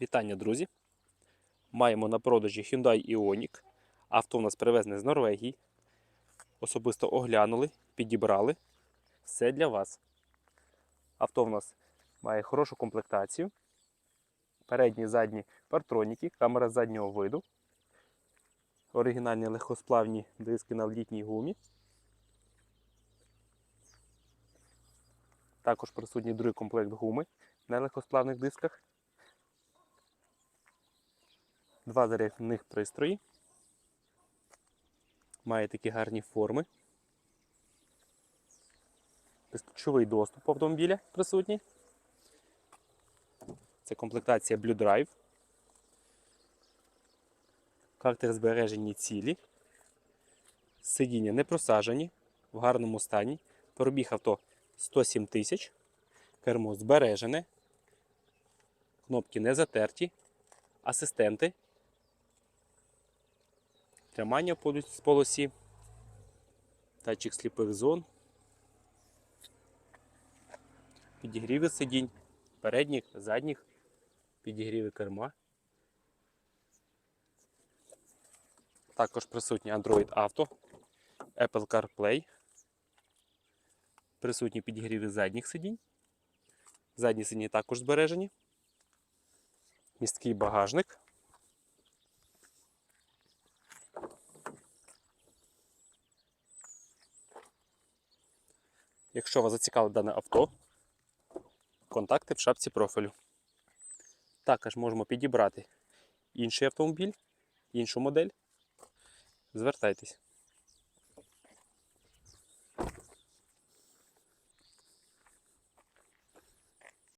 Вітання, друзі! Маємо на продажі Hyundai Ioniq. Авто у нас привезене з Норвегії. Особисто оглянули, підібрали. Все для вас. Авто в нас має хорошу комплектацію. Передні, задні партроніки, камера заднього виду. Оригінальні легкосплавні диски на літній гумі. Також присутній другий комплект гуми на легкосплавних дисках. Два зарядних пристрої. Має такі гарні форми. Безключовий доступ автомобіля присутній. Це комплектація Blue Drive. Карти збережені цілі. Сидіння не просажені, в гарному стані. Пробіг авто 107 тисяч. Кермо збережене. Кнопки не затерті. Асистенти. Тримання з полосі. Датчик сліпих зон. Підігріви сидінь. Передніх, задніх. Підігріви керма. Також присутній Android Auto, Apple CarPlay. Присутні підігріви задніх сидінь. Задні сидіння також збережені. Місткий багажник. Якщо вас зацікавило дане авто, контакти в шапці профілю. Також можемо підібрати інший автомобіль, іншу модель. Звертайтесь.